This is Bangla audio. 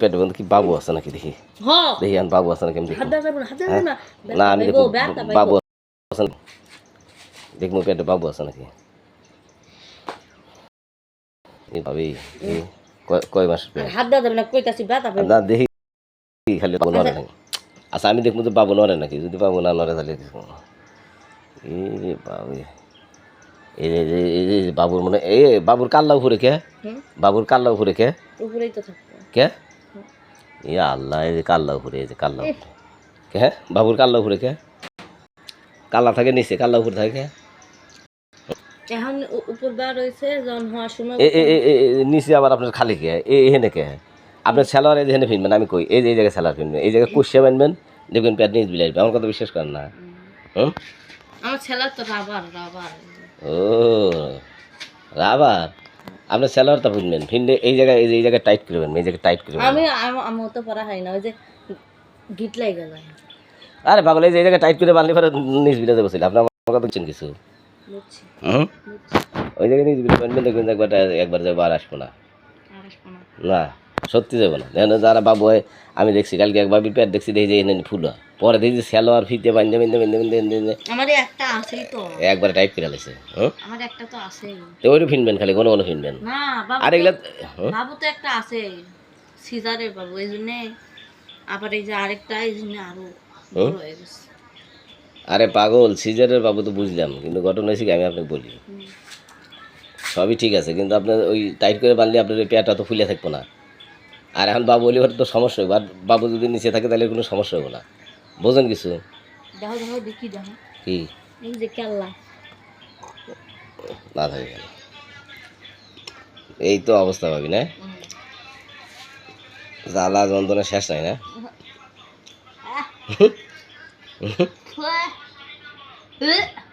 পেটের মধ্যে কি বাবু আছে নাকি দেখি? দেখি এখন বাবু আছে নাকি আমি দেখি। হাত না আমি পাইবো। বাবু আছে দেখব পেটে বাবু আছে নাকি? এই ভাবি কয়- পেট আর হাত দেওয়া যাবে না কইতাছি ব্যথা। না দেখি খালি বাবু নড়ে নাকি? আচ্ছা আমি দেখব যে বাবু নড়ে নাকি যদি বাবু না নড়ে তাহলে দেখব। এই রে বাবু এই এই বাবুর মনে এই বাবুর কাল্লা উপরে কে? বাবুর কাল্লা উপরে কে? উপরেই তো থাকব। কে? ইয়া আল্লাহ এই যে কাল্লা উপরে এই যে কাল্লা উপরে। কে? বাবুর কাল্লা উপরে কে? কাল্লা থাকে নিচে কাল্লা উপরে থাকে কে? এখন উপর বার যখন হওয়ার সময় নিচে আবার আপনার খালি কে? এ এখানে কে? আপনার স্যালোয়ার এই যে এখানে ফিনবেন আমি কই? এই যে এই জায়গায় স্যালোয়ার ফিনবেন এই জায়গায় কুশিয়া বানবেন দেখবেন পেট নিচ বিলাইবে আমার কথা বিশ্বাস করেন না। হুম? আমার ছেলের তো রাবার রাবার। ও আবার আপনার স্যালোয়ারটা ফিনবেন ফিনলে এই জায়গায় এই জায়গায় টাইট করবেন এই জায়গায় টাইট করবেন আমি আমি তো পড়া হয় না ওই যে গিট লাই গেল। আরে পাগল এই জায়গায় টাইট করে বানলে পরে নিচ বিলাতে বসে আপনি আমার কথা বুঝছেন কিছু? বুঝছি হুম? ওই জায়গায় নিজ বিলে বানবেন দেখবেন একবার একবার যাব আর আসব না। আর আসব না। সত্যি যাব না দেখেন যারা বাবু হয় আমি দেখছি কালকে এক বাবির পেট দেখছি দেখি যে এনে ফুল হয়। পরে দেখছি যে স্যালোয়ার ফিতে বান্ধে বান্ধে বান্ধে বান্ধে বান্ধে আমার একটা আছেই তো। একবার টাইপ করে লাগছে হুম আমার একটা তো আছেই। তো ওইটা ফিনবেন খালি কোনো কোনো ফিনবেন। না বাবু আর এগুলা হুম? বাবু তো একটা আছে সিজারের বাবু এই জন্যে আবার এই যে আরেকটা এই জন্য আরও হয়ে? আরে পাগল সিজারের বাবু তো বুঝলাম কিন্তু ঘটনা হয়েছে আমি আপনাকে বলি। সবই ঠিক আছে কিন্তু আপনার ওই টাইট করে বানলে আপনার ওই পেটটা তো ফুলে থাকব না। আর এখন বাবু বলি তো সমস্যা হবে আর বাবু যদি নিচে থাকে তাহলে কোনো সমস্যা হবে না। বোঝেন কিছু? দেখো দেখো দেখি দেখো। কি? এই যে কেল্লা। না থাকে কেন এই তো অবস্থা ভাবি না। জ্বালা যন্ত্রণা শেষ নাই না।